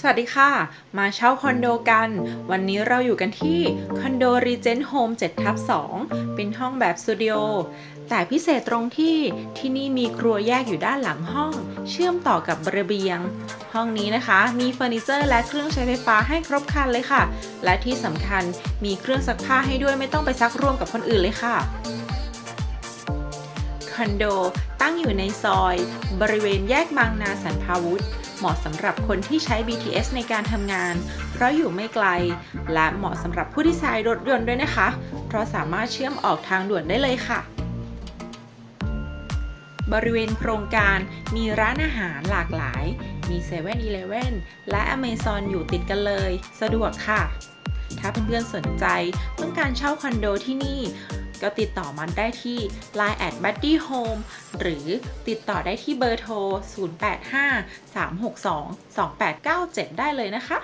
สวัสดีค่ะ มาเช่าคอนโดกัน วันนี้เราอยู่กันที่คอนโด Regent Home 7ทับ2เป็นห้องแบบสตูดิโอ แต่พิเศษตรงที่ที่นี่มีครัวแยกอยู่ด้านหลังห้อง เชื่อมต่อกับระเบียง ห้องนี้นะคะมีเฟอร์นิเจอร์และเครื่องใช้ไฟฟ้าให้ครบครันเลยค่ะ และที่สำคัญมีเครื่องซักผ้าให้ด้วยไม่ต้องไปซักร่วมกับคนอื่นเลยค่ะคอนโดตั้งอยู่ในซอย บริเวณแยกบางนาสันพาวุธ เหมาะสำหรับคนที่ใช้ BTS ในการทำงาน เพราะอยู่ไม่ไกล และเหมาะสำหรับผู้ที่ใช้รถยนต์ด้วยนะคะ เพราะสามารถเชื่อมออกทางด่วนได้เลยค่ะ บริเวณโครงการมีร้านอาหารหลากหลาย มี7 e เ e ่ e อและ Amazon อยู่ติดกันเลย สะดวกค่ะถ้าเพื่อนๆสนใจต้องการเช่าคอนโดที่นี่ ก็ติดต่อมันได้ที่ Line at Buddy Home หรือติดต่อได้ที่เบอร์โทร 085 362 2897 ได้เลยนะคะ